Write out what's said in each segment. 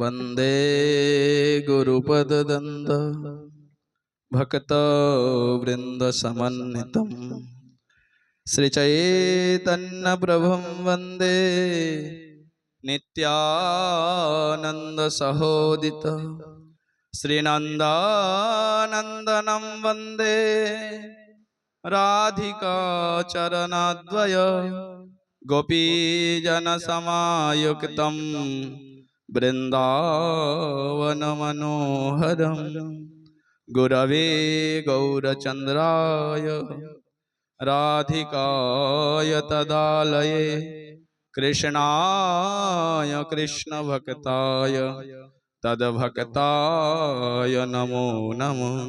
वन्दे गुरुपददन्द भक्तवृन्दसमन्वितं श्रीचैतन्यप्रभुं वन्दे नित्यानन्दसहोदित श्रीनन्दानन्दनं वन्दे राधिकाचरणाद्वय गोपीजनसमायुक्तं बृन्दावनमनोहरं गुरवे गौरचन्द्राय राधिकाय तदालये कृष्णाय कृष्णभक्ताय तद्भक्ताय नमो नमः।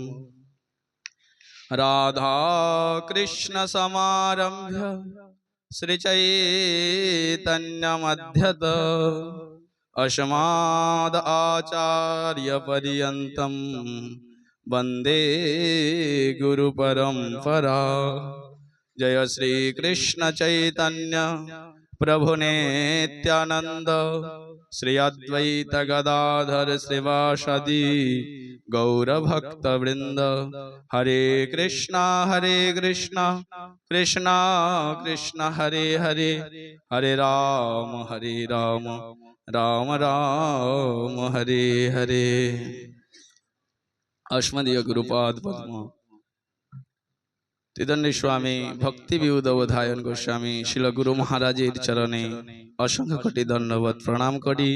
राधाकृष्णसमारभ्य श्रीचैतन्यमध्यत अस्माद् आचार्यपर्यन्तं वंदे गुरुपरम्परा जय श्रीकृष्णचैतन्य प्रभुनित्यानन्द श्री अद्वैत गदाधर श्रीवासदि गौरभक्तवृन्द। हरे कृष्णा हरे कृष्णा कृष्णा, कृष्ण, हरे हरे। हरे राम हरे राम। রাম রাম, হরে হরে। અશ્મદીય ગુરુપાદ পদ্ম। તિદંડી স্বামী ভক্তি বিউদ অবধায়ন গোস্বামী শিল গুরু মহারাজের চরণে অসংখ্য কোটি ধন্যবাদ প্রণাম করি।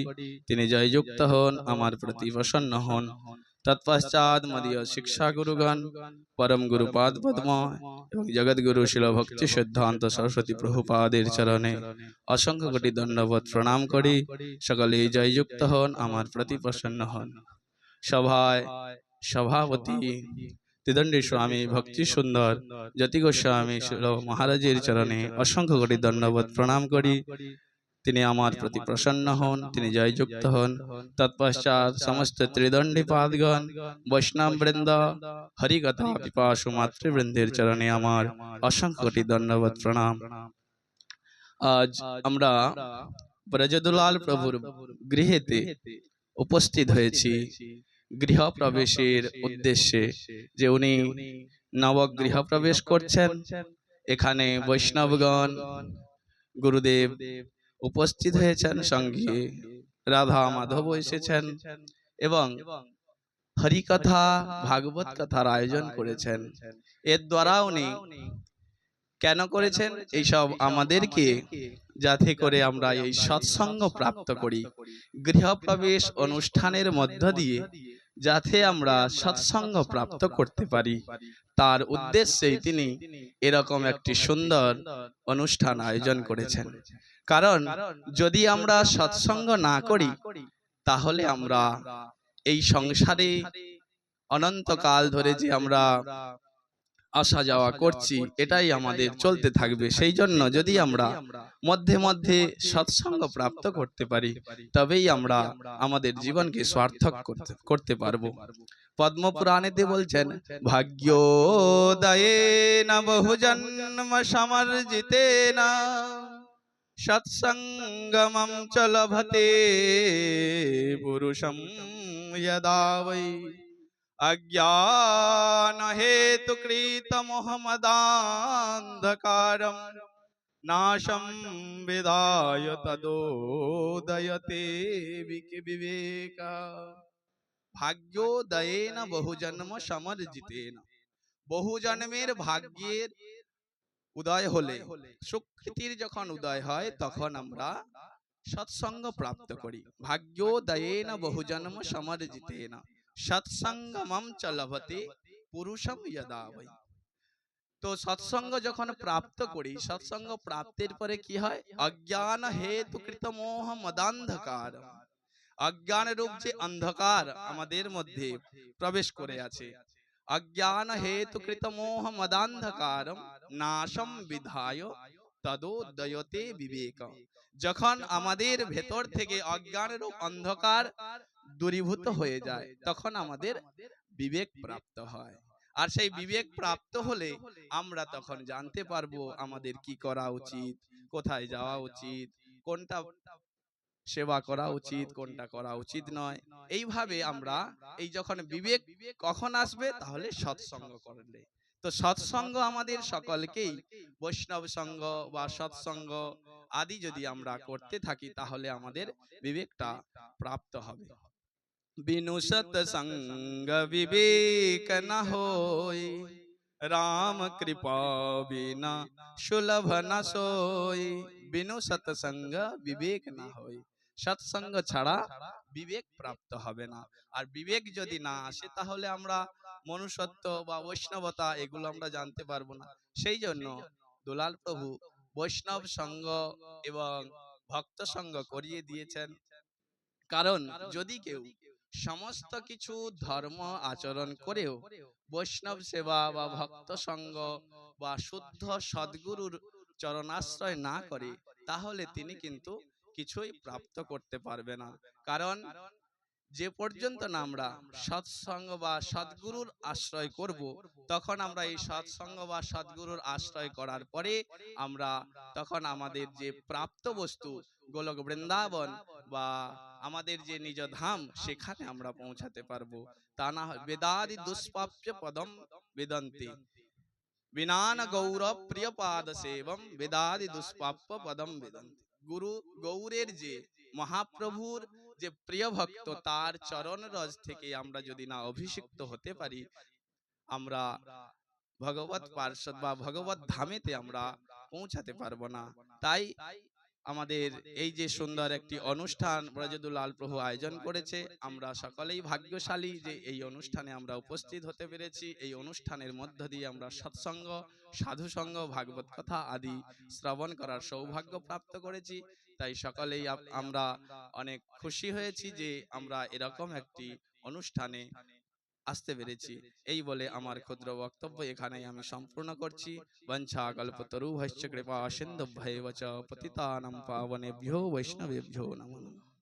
তিনি জয়যুক্ত হন, আমার প্রতি প্রসন্ন হন। তৎপশ্চাৎ মদীয় শিক্ষা গুরুগণ পরম গুরুপাদ পদ্ম এবং জগৎগুরু শিল ভক্তি সিদ্ধান্ত সরস্বতী প্রভুপাদের চরণে। অসংখ্য কোটি ধন্যবাদ প্রণাম করি। সকলে জয়যুক্ত হন আমার প্রতি প্রসন্ন হন। সভায় সভাপতি তিদণ্ডী স্বামী ভক্তি সুন্দর জ্যোতি গোস্বামী শিল মহারাজের চরণে অসংখ্য কোটি ধন্যবাদ প্রণাম করি। তিনি আমার প্রতি প্রসন্ন হন, তিনি জয়যুক্ত হন। তৎপশ্চাৎ সমস্ত ত্রিদণ্ডী পাদগণ বৈষ্ণব বৃন্দ হরিকথা পিপাসু মাতৃবৃন্দের চরণে আমার অসংখ্য কোটি ধন্যবাদ প্রণাম। আজ আমরা ব্রজদুলাল প্রভুর গৃহেতে উপস্থিত হয়েছি। গৃহ প্রবেশের উদ্দেশ্যে যে উনি নবগৃহ প্রবেশ করছেন, এখানে বৈষ্ণবগণ, গুরুদেব উপস্থিত হয়েছেন সঙ্গে রাধা মাধব এসেছেন এবং হরিকথা ভাগবত কথার আয়োজন করেছেন। এর দ্বারা উনি কেন করেছেন? এইসব আমাদেরকে যাতে করে আমরা এই সৎসঙ্গ প্রাপ্ত করি। গৃহপ্রবেশ অনুষ্ঠানের মধ্য দিয়ে যাতে আমরা সৎসঙ্গ প্রাপ্ত করতে পারি। তার উদ্দেশ্যেই তিনি এরকম একটি সুন্দর অনুষ্ঠান আয়োজন করেছেন। কারণ যদি আমরা সৎসঙ্গ না করি তাহলে আমরা এই সংসারে অনন্তকাল ধরে যে আমরা আসা যাওয়া করছি এটাই আমাদের চলতে থাকবে। সেই জন্য যদি আমরা মধ্যে মধ্যে সৎসঙ্গ প্রাপ্ত করতে পারি তবেই আমরা আমাদের জীবনকে সার্থক করতে পারব। পদ্মপুরাণেতে বলছেন ভাগ্য ভাগ্যোদয়ে না বহু জন্ম সমর্জিতে না। সৎসঙ্গমম চলভতে পুরুষম যদা বৈ अज्ञान हेतु कृत मोहमदान्धकारं नाशं विधाय तदोदयते विक- विवेक ভাগ্যোদয়েন বহুজন্ম সমর্জিতেন বহু জন্মের ভাগ্যের উদয় হলে সুকৃতির যখন উদয় হয় তখন আমরা সৎসঙ্গ প্রাপ্ত করি ভাগ্যোদয়েন বহুজন্ম সমর্জিতেন সৎসঙ্গমম চ লভতে পুরুষম যদা বৈ তো সৎসঙ্গ যখন প্রাপ্ত করি, সৎসঙ্গ প্রাপ্তির পরে কি হয়? অজ্ঞান হেতু কৃত মোহ মদান্ধকার। অজ্ঞান রূপ যে অন্ধকার আমাদের মধ্যে প্রবেশ করে আছে। অজ্ঞান হেতু কৃত মোহ মদান্ধকার, নাশম বিধায় তদোদয়তে বিবেক। যখন আমাদের ভেতর থেকে অজ্ঞান রূপ অন্ধকার দূরীভূত হয়ে যায় তখন আমাদের বিবেক প্রাপ্ত হয়। আর সেই বিবেক প্রাপ্ত হলে আমরা তখন জানতে পারব আমাদের কি করা উচিত কোথায় যাওয়া উচিত কোনটা সেবা করা উচিত কোনটা করা উচিত নয়। এইভাবে আমরা এই যখন বিবেক কখন আসবে তাহলে সৎসঙ্গ করলে। তো সৎসঙ্গ আমাদের সকলকেই বৈষ্ণব সঙ্গ বা সৎসঙ্গ আদি যদি আমরা করতে থাকি তাহলে আমাদের বিবেকটা প্রাপ্ত হবে। বিনু সৎসঙ্গ বিবেক না হই রাম কৃপা বিনা সুলভ না সই বিনু সৎসঙ্গ বিবেক না হই সৎসঙ্গ ছাড়া বিবেক প্রাপ্ত হবে না। আর বিবেক যদি না আসে, তাহলে আমরা মনুষ্যত্ব বা বৈষ্ণবতা এগুলো আমরা জানতে পারব না। সেই জন্য দুলাল প্রভু বৈষ্ণব সঙ্গ এবং ভক্ত সঙ্গ করিয়ে দিয়েছেন। কারণ যদি কেউ সমস্ত কিছু ধর্ম আচরণ করেও বৈষ্ণব সেবা বা ভক্ত সঙ্গ বা শুদ্ধ সদ্গুরুর চরণাশ্রয় না করে তাহলে তিনি কিন্তু কিছুই প্রাপ্ত করতে পারবে না। কারণ যে পর্যন্ত না আমরা সৎসঙ্গ বা সদ্গুরুর আশ্রয় করব তখন আমরা এই সৎসঙ্গ বা সদ্গুরুর আশ্রয় করার পরে আমরা তখন আমাদের যে প্রাপ্ত বস্তু গোলক বৃন্দাবন বা আমাদের যে নিজ ধাম সেখানে আমরা পৌঁছাতে পারব। তা না বেদাদি দুষ্প্রাপ্য পদম বেদন্তি। বিনান গৌরব প্রিয় পাদ সেবম বেদাদি দুষ্প্রাপ্য পদম বেদন্তি। গুরু গৌরের যে মহাপ্রভুর যে প্রিয় ভক্ত তার চরণ রজ থেকে আমরা যদি না অভিষিক্ত হতে পারি আমরা ভগবত পার্ষদ বা ভগবত ধামেতে আমরা পৌঁছাতে পারব না। তাই আমাদের এই যে সুন্দর একটি অনুষ্ঠান ব্রজদুলাল প্রভু আয়োজন করেছে আমরা সকলেই ভাগ্যশালী যে এই অনুষ্ঠানে আমরা উপস্থিত হতে পেরেছি এই অনুষ্ঠানের মধ্য দিয়ে আমরা সৎসঙ্গ সাধুসঙ্গ ভাগবত কথা আদি শ্রবণ করার সৌভাগ্য প্রাপ্ত করেছি। তাই সকলেই আমরা অনেক খুশি হয়েছি যে আমরা এরকম একটি অনুষ্ঠানে আসতে পেরেছি। এই বলে আমার ক্ষুদ্র বক্তব্য এখানে আমি সম্পূর্ণ করছি। বঞ্ছা কল্প তরু ভাষ্য কৃপা সিন্ধু ভৈবচ পতিতানাম পাবনেভ্যো বৈষ্ণবেভ্যো নমো নমঃ।